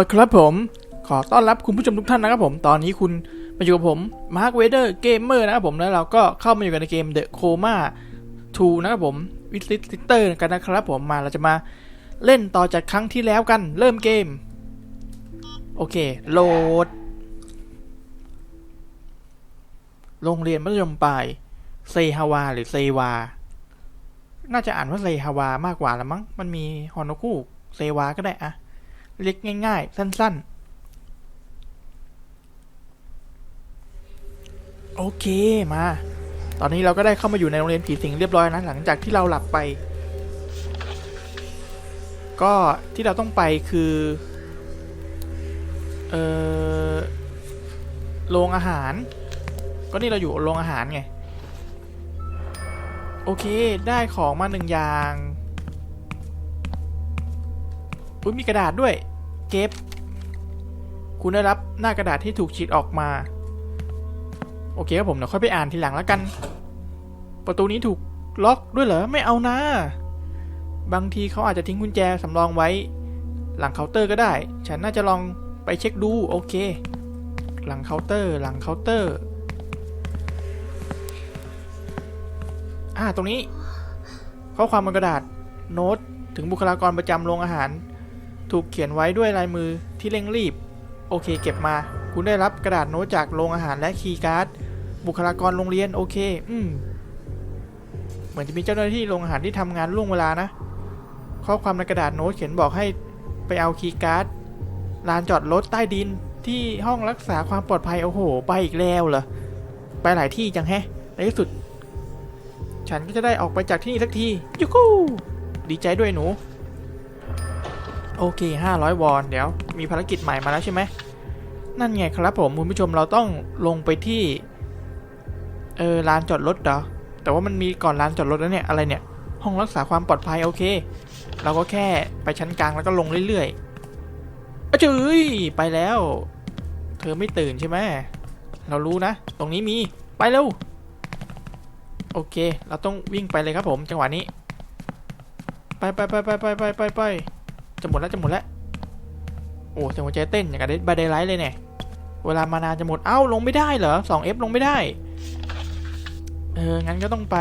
ละครับผม ขอต้อนรับคุณผู้ชมทุกท่านนะครับผม ตอนนี้คุณมาอยู่กับผมมาร์คเวเดอร์เกมเมอร์นะครับผม แล้วเราก็เข้ามาอยู่กันในเกม The Coma 2 นะครับผมวิสลิเตอร์กันนะครับผม มาเราจะมาเล่นต่อจากครั้งที่แล้วกัน เริ่มเกม โอเค โหลด โรงเรียนมัธยมปลาย เซฮาวาหรือเซวา น่าจะอ่านว่าเซฮาวามากกว่าละมั้ง มันมีฮอนอคูเซวาก็ได้อะ เล็กง่าย ๆ สั้น ๆ โอเคมา ตอนนี้เราก็ได้เข้ามาอยู่ในโรงเรียนผีสิงเรียบร้อยนะหลังจากที่เราหลับไป ก็ที่เราต้องไปคือเออโรงอาหาร ก็นี่เราอยู่โรงอาหารไง โอเค ได้ของมาหนึ่งอย่าง อุ้ยมีกระดาษด้วย เก็บ คุณได้รับหน้ากระดาษที่ถูกฉีดออกมา โอเคครับผมเดี๋ยวค่อยไปอ่านทีหลังแล้วกัน ประตูนี้ถูกล็อกด้วยเหรอ ไม่เอานะ บางทีเขาอาจจะทิ้งกุญแจสำรองไว้ หลังเคาน์เตอร์ก็ได้ ฉันน่าจะลองไปเช็คดู โอเค หลังเคาน์เตอร์ หลังเคาน์เตอร์ อ่า ตรงนี้ ข้อความบนกระดาษ โน้ต ถึงบุคลากรประจำโรงอาหาร ถูกเขียนไว้ด้วยลายมือที่เร่งรีบ โอเค เก็บมา คุณได้รับกระดาษโน้ตจากโรงอาหารและคีย์การ์ด บุคลากรโรงเรียน โอเค อืม เหมือนจะมีเจ้าหน้าที่โรงอาหารที่ทำงานล่วงเวลานะ ข้อความในกระดาษโน้ตเขียนบอกให้ไปเอาคีย์การ์ด ลานจอดรถใต้ดินที่ห้องรักษาความปลอดภัย โอ้โห ไปอีกแล้วเหรอ ไปหลายที่จังแฮะ ในที่สุด ฉันก็จะได้ออกไปจากที่นี่สักทียูคูดีใจด้วยหนู โอเค 500 วอน เดี๋ยวมีภารกิจใหม่มาแล้วใช่ไหม นั่นไงครับผม คุณผู้ชมเราต้องลงไปที่ เออลานจอดรถเหรอ แต่ว่ามันมีก่อนลานจอดรถแล้วเนี่ย อะไรเนี่ย ห้องรักษาความปลอดภัยโอเค เราก็แค่ไปชั้นกลางแล้วก็ลงเรื่อยๆอะเจ้ยไปแล้ว เธอไม่ตื่นใช่ไหม เรารู้นะ ตรงนี้มี ไปเร็ว โอเค เราต้องวิ่งไปเลยครับผม จังหวะนี้ ไปไปไปไปไปไปไปไป จะหมดแล้วจะหมดแล้ว โอ้เสียงหัวใจเต้นอย่างกับบาเดไลท์เลยเนี่ย เวลามานานจะหมด เอ้าลงไม่ได้เหรอ 2F ลงไม่ได้ เออ งั้นก็ต้องไป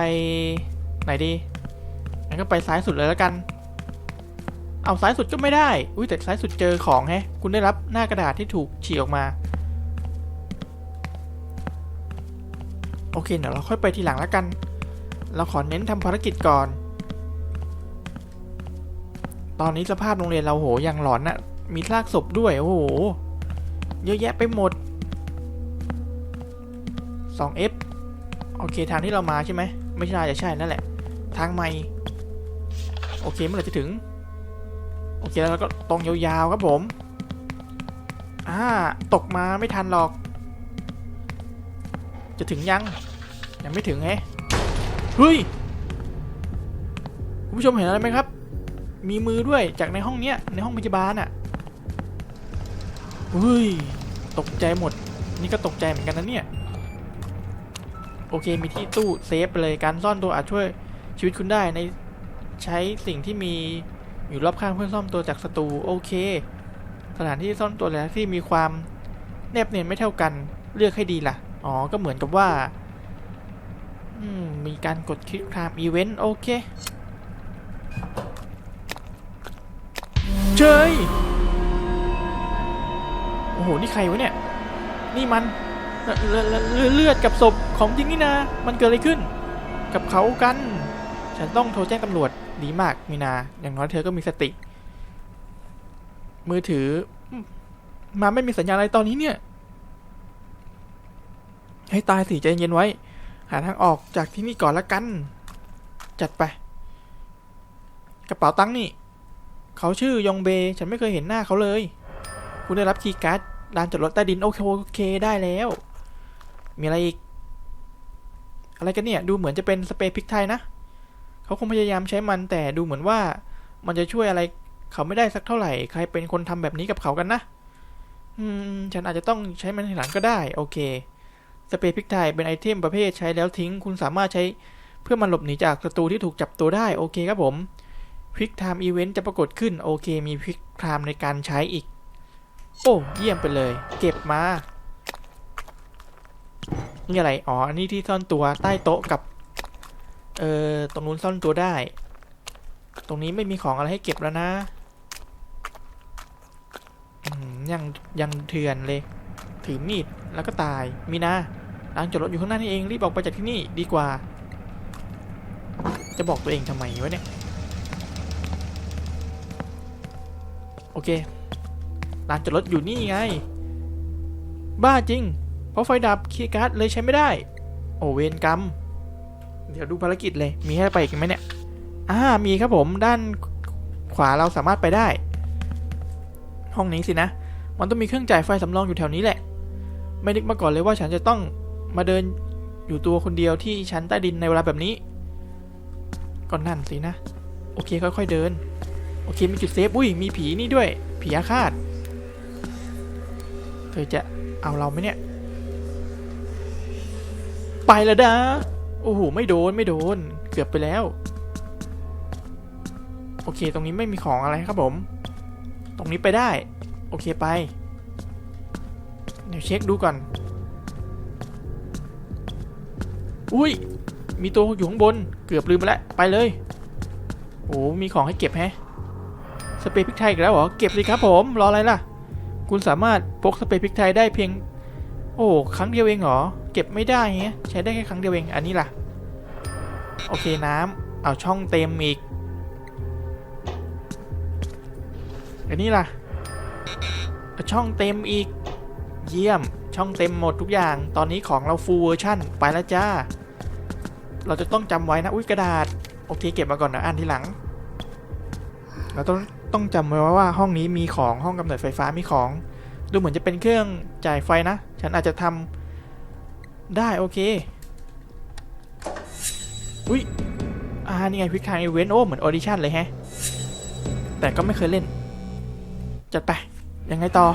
ไหนดี งั้นก็ไปซ้ายสุดเลยแล้วกัน เอาซ้ายสุดก็ไม่ได้ อุ้ยแต่ซ้ายสุดเจอของแฮะ คุณได้รับหน้ากระดาษที่ถูกฉีกออกมา โอเคเดี๋ยวเราค่อยไปทีหลังแล้วกัน เราขอเน้นทำภารกิจก่อน ตอนนี้สภาพโรงเรียนเราโหยังหลอนนะมีซากศพด้วย โอ้โห เยอะแยะไปหมด 2F โอเคทางที่เรามาใช่ไหม ไม่ใช่จะใช่นั่นแหละ ทางใหม่ โอเคเมื่อไหร่จะถึง โอเคแล้วเราก็ตรงยาวๆครับผม อ่า ตกมาไม่ทันหรอก จะถึงยัง ยังไม่ถึงแฮะเฮ้ย คุณผู้ชมเห็นอะไรไหมครับ มีมือด้วยจากในห้องเนี้ยในห้องพยาบาลอะ่ะเฮ้ยตกใจหมด นี่ก็ตกใจเหมือนกันนะเนี่ย โอเคมีที่ตู้เซฟไปเลยการซ่อนตัวอาจช่วยชีวิตคุณได้ในใช้สิ่งที่มีอยู่รอบข้างเพื่อซ่อมตัวจากศัตรูโอเค สถานที่ซ่อนตัวและที่มีความแนบเนียนไม่เท่ากันเลือกให้ดีล่ะ อ๋อ ก็เหมือนกับว่าอืมมีการกดคลิกไทม์อีเวนต์ โอเค เชยโอ้โห นี่ใครวะเนี่ย นี่มันเลือดกับศพของจริงนี่นะ มันเกิดอะไรขึ้น กับเขากัน ฉันต้องโทรแจ้งตำรวจ ดีมากมีนา อย่างน้อยเธอก็มีสติ มือถือ มาไม่มีสัญญาณอะไรตอนนี้เนี่ย ให้ตายสิใจเย็นไว้ หาทางออกจากที่นี่ก่อนละกัน จัดไป กระเป๋าตังค์นี่ เขาชื่อยองเบ ฉันไม่เคยเห็นหน้าเขาเลย คุณได้รับคีย์การ์ดลานจอดรถใต้ดินโอเคโอเคได้แล้ว มีอะไรอีก อะไรกันเนี่ย ดูเหมือนจะเป็นสเปรย์พริกไทยนะ เขาคงพยายามใช้มันแต่ดูเหมือนว่ามันจะช่วยอะไรเขาไม่ได้สักเท่าไหร่ ใครเป็นคนทำแบบนี้กับเขากันนะ อืม ฉันอาจจะต้องใช้มันทีหลังก็ได้ โอเค สเปรย์พริกไทยเป็นไอเทมประเภทใช้แล้วทิ้ง คุณสามารถใช้เพื่อมันหลบหนีจากศัตรูที่ถูกจับตัวได้ โอเคครับผม ควิกไทม์อีเวนต์จะปรากฏขึ้น โอเคมีควิกไทม์ในการใช้อีก โอ้เยี่ยมไปเลย เก็บมา นี่อะไร อ๋อ อันนี้ที่ซ่อนตัวใต้โต๊ะกับ เอ่อ ตรงนู้นซ่อนตัวได้ ตรงนี้ไม่มีของอะไรให้เก็บแล้วนะยังยังเถื่อนเลย ถือมีดแล้วก็ตาย มีนาร้านจอดรถอยู่ข้างหน้านี่เองรีบออกไปจากที่นี่ดีกว่า จะบอกตัวเองทำไมวะเนี่ย โอเคร้านจอดรถอยู่นี่ไง บ้าจริง เพราะไฟดับคีย์การ์ดเลยใช้ไม่ได้ โอเวนกรรม เดี๋ยวดูภารกิจเลย มีให้ไปอีกไหมเนี่ย อ่า มีครับผม ด้านขวาเราสามารถไปได้ ห้องนี้สินะ มันต้องมีเครื่องจ่ายไฟสำรองอยู่แถวนี้แหละ ไม่นึกมาก่อนเลยว่าฉันจะต้องมาเดินอยู่ตัวคนเดียวที่ชั้นใต้ดินในเวลาแบบนี้ ก็นั่นสินะ โอเคค่อย ๆเดิน โอเคมีจุดเซฟอุ้ยมีผีนี่ด้วย ผีอาฆาตเธอจะเอาเราไหมเนี่ย ไปแล้วดาโอ้โหไม่โดนไม่โดน เกือบไปแล้ว โอเคตรงนี้ไม่มีของอะไรครับผม ตรงนี้ไปได้ โอเคไป เดี๋ยวเช็คดูก่อน อุ้ยมีตัวอยู่ข้างบน เกือบลืมไปแล้ว ไปเลย โอ้มีของให้เก็บแฮะ สเปรย์พริกไทยอีกแล้วเหรอ เก็บสิครับผม รออะไรล่ะ คุณสามารถพกสเปรย์พริกไทยได้เพียง โอ้ครั้งเดียวเองเหรอ เก็บไม่ได้เงี้ย ใช้ได้แค่ครั้งเดียวเอง อันนี้ล่ะ โอเคน้ำเอาช่องเต็มอีก อันนี้ล่ะเอาช่องเต็มอีก เยี่ยม ช่องเต็มหมดทุกอย่าง ตอนนี้ของเราฟูลเวอร์ชั่น ไปแล้วจ้า เราจะต้องจำไว้นะ อุ้ยกระดาษ โอเค เก็บมาก่อนนะอ่านทีหลัง เราต้อง ต้องจำไว้ว่าห้องนี้มีของห้องกำเนิดไฟฟ้ามีของ ดูเหมือนจะเป็นเครื่องจ่ายไฟนะ ฉันอาจจะทำได้โอเค อุ้ยอ่านี่ไงพิกางอีเวนต์โอ้เหมือนออดิชั่นเลยแฮะ แต่ก็ไม่เคยเล่น จัดไป ยังไงต่อ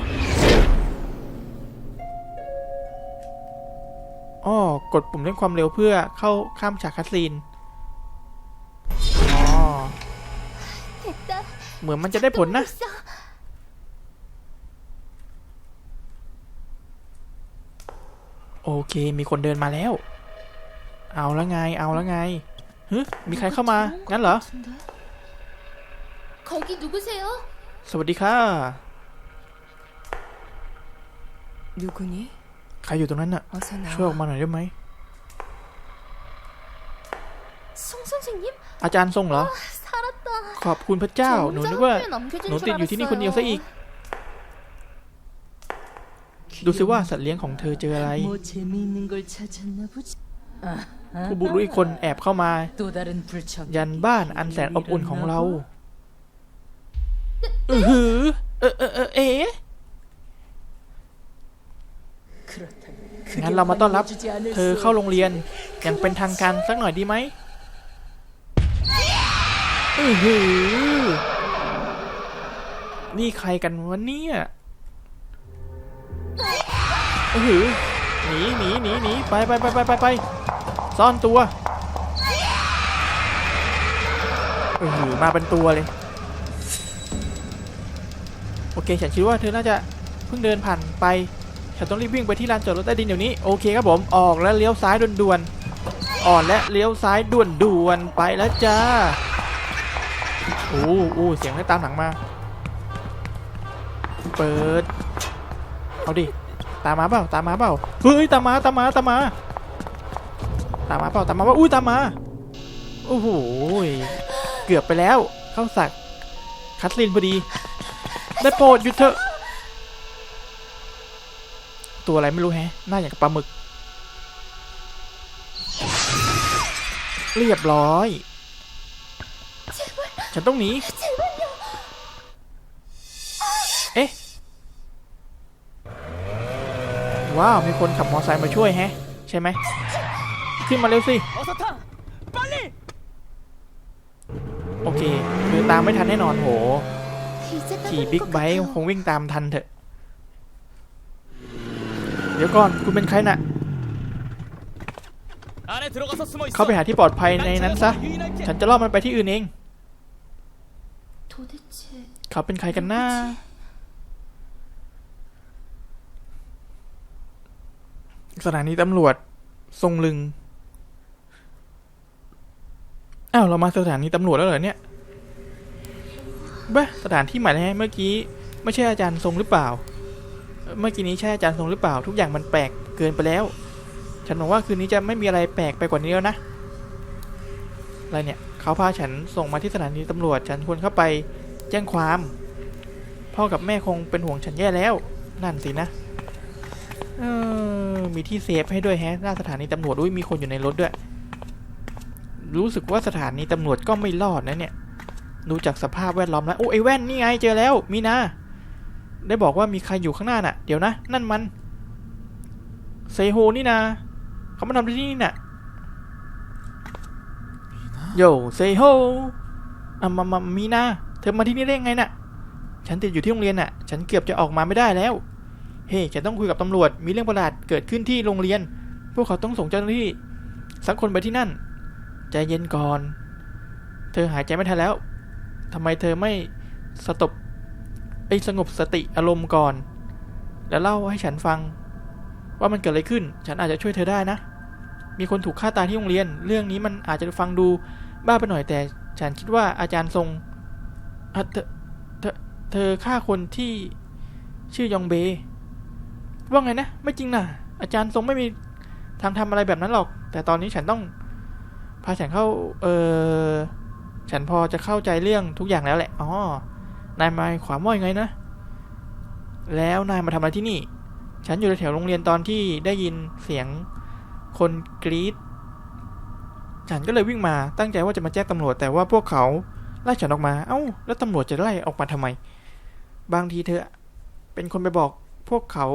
อ้อกดปุ่มเร่งความเร็วเพื่อเข้าข้ามฉากคัสซีน เหมือนมันจะได้ผลนะ 있어. โอเค มีคนเดินมาแล้ว เอาแล้วไง เอาแล้วไงฮึมีใครเข้ามา งั้นเหรอ 거기 누구세요? สวัสดีค่ะ 누구니? ใครอยู่ตรงนั้นน่ะ 어서 ช่วยออก 나와. มาหน่อยได้ไหม 송 선생님? อาจาร ขอบคุณพระเจ้า หนูนึกว่าหนูติดอยู่ที่นี่คนเดียวซะอีก ดูสิว่าสัตว์เลี้ยงของเธอเจออะไร ผู้บุรุษอีกคนแอบเข้ามา ยันบ้านอันแสนอบอุ่นของเราเออหืเออเออเองั้นเรามาต้อนรับ เธอเข้าโรงเรียนอย่างเป็นทางการสักหน่อยดีไหม อือหือ นี่ใครกันวะเนี่ยอือหือ หนีหนีหนีหนีไปไปไปไปไปไปซ่อนตัวอือหือ มาเป็นตัวเลย โอเค ฉันคิดว่าเธอน่าจะเพิ่งเดินผ่านไป ฉันต้องรีบวิ่งไปที่ลานจอดรถใต้ดินเดี๋ยวนี้ โอเคครับผม ออกแล้วเลี้ยวซ้ายด่วนๆอ่อนและเลี้ยวซ้ายด่วนๆ ไปแล้วจ้า อ้โอ้เสียงให้ตามหลังมา เปิด เอาดิ ตามมาเปล่า ตามมาเปล่า เฮ้ย ตามมา ตามมา ตามมา ตามมาเปล่า ตามมาว่าอุ้ย ตามมา โอ้โห เกือบไปแล้ว เข้าสัก คัทลินพอดี ได้โปรดหยุดเถอะ ตัวอะไรไม่รู้แฮะ หน้าอย่างกับปลาหมึก เรียบร้อย ฉันต้องหนี เอ๊ะ ว้าว มีคนขับมอเตอร์ไซค์มาช่วยแฮะ ใช่ไหม ขึ้นมาเร็วสิ โอเค คือตามไม่ทันแน่นอนโห ขี่บิ๊กไบค์คงวิ่งตามทันเถอะ เดี๋ยวก่อน คุณเป็นใครนะ่ะเข้าไปหาที่ปลอดภัยในนั้นซะ ฉันจะล่อมันไปที่อื่นเอง เขาเป็นใครกันน้า สถานีตำรวจ ทรงลึง อ้าว เรามาสถานีตำรวจแล้วเหรอเนี่ยบ้สถานที่ใหม่นะเมื่อกี้ ไม่ใช่อาจารย์ทรงหรือเปล่า เมื่อกี้นี้ใช่อาจารย์ทรงหรือเปล่า ทุกอย่างมันแปลกเกินไปแล้ว ฉันบอกว่าคืนนี้จะไม่มีอะไรแปลกไปกว่านี้แล้วนะ อะไรเนี่ย เขาพาฉันส่งมาที่สถานีตำรวจ ฉันควรเข้าไปแจ้งความ พ่อกับแม่คงเป็นห่วงฉันแย่แล้ว นั่นสินะ เออ มีที่เซฟให้ด้วยแฮะ หน้าสถานีตำรวจ อุ้ย มีคนอยู่ในรถด้วย รู้สึกว่าสถานีตำรวจก็ไม่รอดนะเนี่ย ดูจากสภาพแวดล้อมแล้ว โอ้ไอแว่นนี่ไง เจอแล้ว มีนาได้บอกว่ามีใครอยู่ข้างหน้าน่ะ เดี๋ยวนะ นั่นมัน เซโฮนี่นาเขามาทำที่นี่น่ะ โยเซโฮอะมามามีนาเธอมาที่นี่ได้ยังไงน่ะ ฉันติดอยู่ที่โรงเรียนน่ะ ฉันเกือบจะออกมาไม่ได้แล้ว เฮ้ฉันต้องคุยกับตำรวจ มีเรื่องประหลาดเกิดขึ้นที่โรงเรียน พวกเขาต้องส่งเจ้าหน้าที่ สักคนไปที่นั่น ใจเย็นก่อน เธอหายใจไม่ทันแล้วทำไมเธอไม่สตบไอ้สงบสติอารมณ์ก่อน แล้วเล่าให้ฉันฟัง ว่ามันเกิดอะไรขึ้น ฉันอาจจะช่วยเธอได้นะ มีคนถูกฆ่าตายที่โรงเรียน เรื่องนี้มันอาจจะฟังดู บ้าไปหน่อยแต่ฉันคิดว่าอาจารย์ทรงเธอเธอเธอฆ่าคนที่ชื่อยองเบ ว่าไงนะ ไม่จริงนะอาจารย์ทรงไม่มีทางทำอะไรแบบนั้นหรอก แต่ตอนนี้ฉันต้องพาฉันเข้า เออฉันพอจะเข้าใจเรื่องทุกอย่างแล้วแหละ อ๋อ นายมายความว่ายังไงนะ แล้วนายมาทำอะไรที่นี่ ฉันอยู่แถวโรงเรียนตอนที่ได้ยินเสียงคนกรีด ฉันก็เลยวิ่งมาตั้งใจว่าจะมาแจ้งตำรวจแต่ว่าพวกเขาไล่ฉันออกมา เอ้า แล้วตำรวจจะไล่ออกมาทำไม บางทีเธอ เป็นคนไปบอกพวกเขา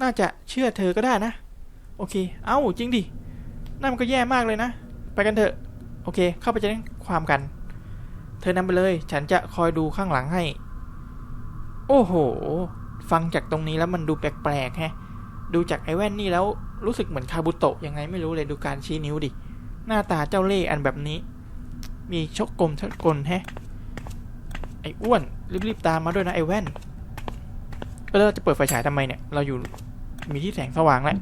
น่าจะเชื่อเธอก็ได้นะ โอเค เอ้า จริงดิ นั่นมันก็แย่มากเลยนะ ไปกันเถอะ โอเค เข้าไปแจ้งความกัน เธอนำไปเลย ฉันจะคอยดูข้างหลังให้ โอ้โห ฟังจากตรงนี้แล้วมันดูแปลกๆแฮะ ดูจากไอ้แว่นนี่แล้วรู้สึกเหมือนคาบุโตะยังไงไม่รู้เลยดูการชี้นิ้วดิ หน้าตาเจ้าเล่ห์อันแบบนี้ มีชกกลมชกกลแฮะ ไอ้อ้วน รีบๆตามมาด้วยนะไอ้แว่นเออแล้วเราจะเปิดไฟฉายทำไมเนี่ย เราอยู่มีที่แสงสว่างแล้ว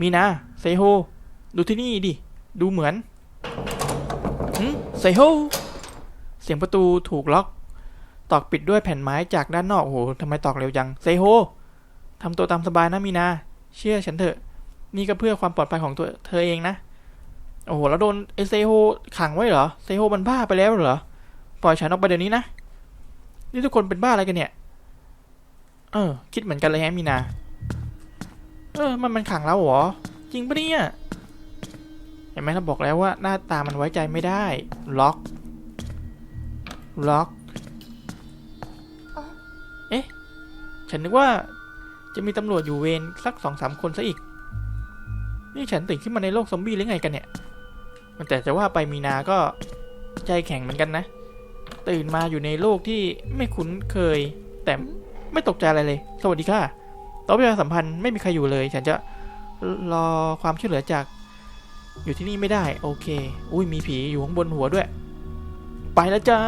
มีนาเซโฮ ดูที่นี่ดิ ดูเหมือนหืมเซโฮ เสียงประตูถูกล็อก ตอกปิดด้วยแผ่นไม้จากด้านนอก โอ้โหทำไมตอกเร็วจังเซโฮทำตัวตามสบายนะมีนา เชื่อฉันเถอะ นี่ก็เพื่อความปลอดภัยของตัวเธอเองนะ โอ้โห แล้วโดนไอเซโฮขังไว้เหรอ เซโฮมันบ้าไปแล้วเหรอ ปล่อยฉันออกไปเดี๋ยวนี้นะ นี่ทุกคนเป็นบ้าอะไรกันเนี่ย เออ คิดเหมือนกันเลยแฮะมีนา เออ มันมันขังเราเหรอ จริงปะเนี่ยเห็นไหมเราบอกแล้วว่าหน้าตามันไว้ใจไม่ได้ ล็อก ล็อก เอ๊ะ ฉันนึกว่าจะมีตำรวจอยู่เวรสักสองสามคนซะอีก นี่ฉันตื่นขึ้นมาในโลกซอมบี้หรือไงกันเนี่ย แต่จะว่าไปมีนาก็ใจแข็งเหมือนกันนะ ตื่นมาอยู่ในโลกที่ไม่คุ้นเคย แต่ไม่ตกใจอะไรเลย สวัสดีค่ะโต๊ะประชาสัมพันธ์ไม่มีใครอยู่เลย ฉันจะรอความช่วยเหลือจาก อยู่ที่นี่ไม่ได้ โอเค อุ้ยมีผีอยู่ข้างบนหัวด้วย ไปแล้วจ้า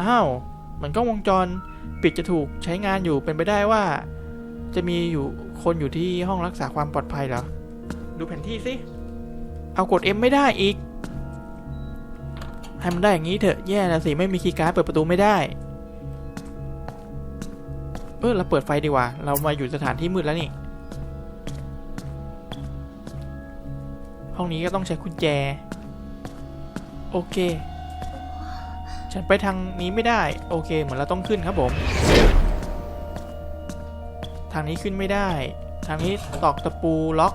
อ้าวเหมือนกล้องวงจรปิดจะถูกใช้งานอยู่เป็นไปได้ว่า จะมีอยู่คนอยู่ที่ห้องรักษาความปลอดภัยเหรอ ดูแผนที่สิเอากด M ไม่ได้อีก ให้มันได้อย่างนี้เถอะ แย่แล้วสิ ไม่มีคีย์การ์ดเปิดประตูไม่ได้ เออเราเปิดไฟดีกว่า เรามาอยู่สถานที่มืดแล้วนี่ ห้องนี้ก็ต้องใช้กุญแจ โอเค ฉันไปทางนี้ไม่ได้ โอเค เหมือนเราต้องขึ้นครับผม ทางนี้ขึ้นไม่ได้ ทางนี้ตอกตะปูล็อก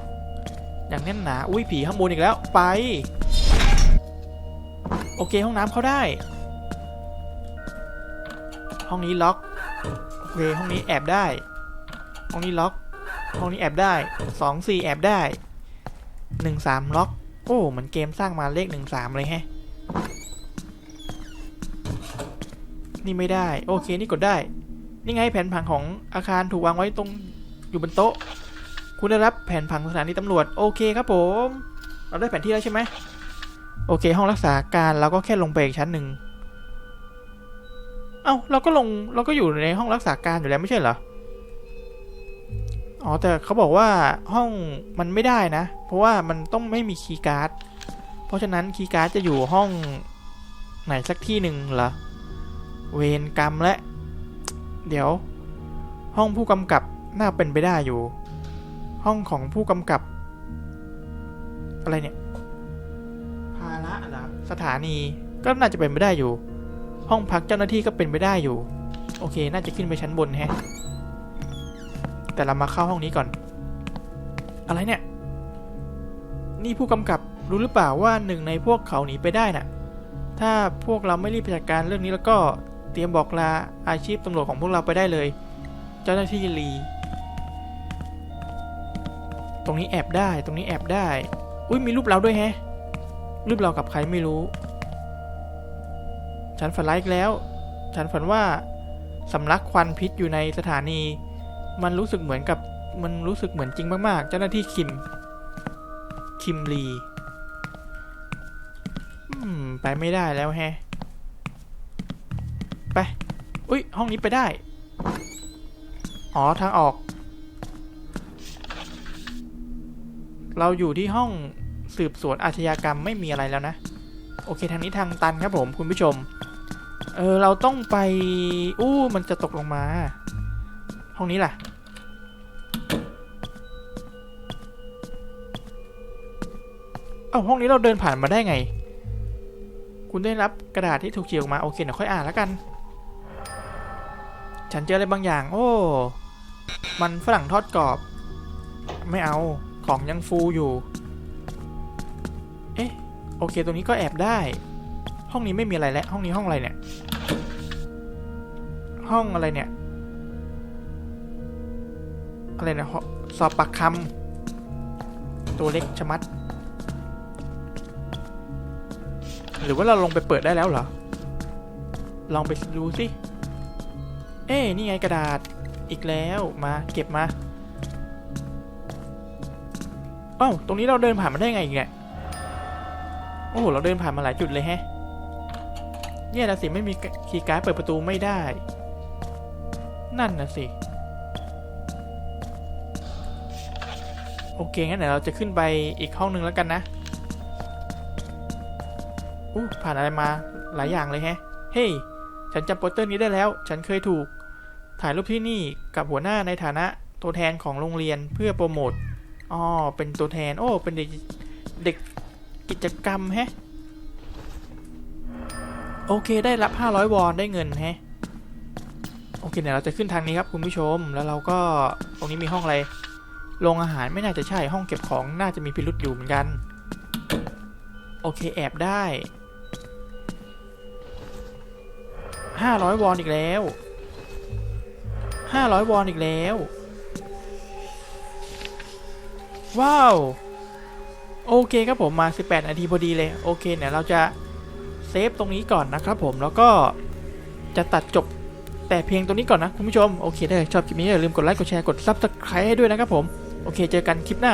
อย่างแน่นหนา อุ้ยผีข้างบนอีกแล้ว ไป โอเคห้องน้ำเข้าได้ ห้องนี้ล็อก โอเคห้องนี้แอบได้ ห้องนี้ล็อก ห้องนี้แอบได้สองสี่แอบได้หนึ่งสามล็อก โอ้เหมือนเกมสร้างมาเลขหนึ่งสามเลยแฮะ นี่ไม่ได้ โอเคนี่กดได้ นี่ไงแผนผังของอาคารถูกวางไว้ตรงอยู่บนโต๊ะ คุณได้รับแผนผังสถานีตำรวจโอเคครับผม เราได้แผนที่แล้วใช่ไหมโอเค ห้องรักษาการเราก็แค่ลงไปอีกชั้นหนึ่งเอ้าเราก็ลงเราก็อยู่ในห้องรักษาการอยู่แล้วไม่ใช่เหรออ๋อแต่เขาบอกว่าห้องมันไม่ได้นะ เพราะว่ามันต้องไม่มีคีย์การ์ดเพราะฉะนั้นคีย์การ์ดจะอยู่ห้องไหนสักที่หนึ่งเหรอเวรกรรมและ เดี๋ยว ห้องผู้กำกับน่าเป็นไปได้อยู่ ห้องของผู้กำกับ อะไรเนี่ย ภาระเหรอสถานีก็น่าจะเป็นไปได้อยู่ ห้องพักเจ้าหน้าที่ก็เป็นไปได้อยู่ โอเค น่าจะขึ้นไปชั้นบนแฮะ แต่เรามาเข้าห้องนี้ก่อน อะไรเนี่ย นี่ผู้กำกับรู้หรือเปล่าว่าหนึ่งในพวกเขาหนีไปได้น่ะ ถ้าพวกเราไม่รีบจัดการเรื่องนี้แล้วก็เตรียมบอกลาอาชีพตำรวจของพวกเราไปได้เลย เจ้าหน้าที่ลี ตรงนี้แอบได้ ตรงนี้แอบได้ อุ้ยมีรูปเราด้วยแฮะ รูปเรากับใครไม่รู้ ฉันฝันร้ายอีกแล้ว ฉันฝันว่าสำลักควันพิษอยู่ในสถานี มันรู้สึกเหมือนกับมันรู้สึกเหมือนจริงมากๆ เจ้าหน้าที่คิม คิมลีไปไม่ได้แล้วแฮะ ไป อุ้ยห้องนี้ไปได้ อ๋อทางออก เราอยู่ที่ห้องสืบสวนอาชญากรรมไม่มีอะไรแล้วนะ โอเคทางนี้ทางตันครับผมคุณผู้ชม เออเราต้องไป อู้มันจะตกลงมา ห้องนี้ล่ะ เอ้าห้องนี้เราเดินผ่านมาได้ไง คุณได้รับกระดาษที่ถูกเฉียออกมา โอเคเดี๋ยวค่อยอ่านแล้วกัน ฉันเจออะไรบางอย่าง โอ้ มันฝรั่งทอดกรอบ ไม่เอา ของยังฟูอยู่ เอ๊ะ โอเค ตรงนี้ก็แอบได้ ห้องนี้ไม่มีอะไรแล้ว ห้องนี้ห้องอะไรเนี่ย ห้องอะไรเนี่ย อะไรนี่ยหอสอบปากคำตัวเล็กชะมัด หรือว่าเราลงไปเปิดได้แล้วเหรอ ลองไปดูสิ เอ้นี่ไงกระดาษ อีกแล้ว มา เก็บมา อ้าตรงนี้เราเดินผ่านมาได้ไงอีกเนี่ยโอ้โหเราเดินผ่านมาหลายจุดเลยแฮะแย่ละสิไม่มีคีย์การ์ดเปิดประตูไม่ได้ นั่นนะสิ โอเคงั้นเดี๋ยวเราจะขึ้นไปอีกห้องหนึ่งแล้วกันนะอู้ผ่านอะไรมาหลายอย่างเลยแฮะ เฮ้ย ฉันจำโปสเตอร์นี้ได้แล้ว ฉันเคยถูก ถ่ายรูปที่นี่กับหัวหน้าในฐานะตัวแทนของโรงเรียนเพื่อโปรโมท อ๋อ เป็นตัวแทน โอ้ เป็นเด็กเด็กกิจกรรมแฮะ โอเค ได้รับ 500 วอน ได้เงินแฮะ โอเค เดี๋ยวเราจะขึ้นทางนี้ครับคุณผู้ชม แล้วเราก็ ตรงนี้มีห้องอะไร โรงอาหารไม่น่าจะใช่ ห้องเก็บของน่าจะมีพิรุษอยู่เหมือนกัน โอเค แอบได้ 500 วอนอีกแล้ว 500 วอนอีกแล้ว ว้าว โอเคครับผมมา 18 นาทีพอดีเลย โอเคเนี่ยเราจะเซฟตรงนี้ก่อนนะครับผมแล้วก็จะตัดจบแต่เพียงตรงนี้ก่อนนะคุณผู้ชม โอเคถ้ชอบคลิปนี้อย่าลืมกดไลค์กดแชร์กด Subscribe ให้ด้วยนะครับผม โอเคเจอกันคลิปหน้า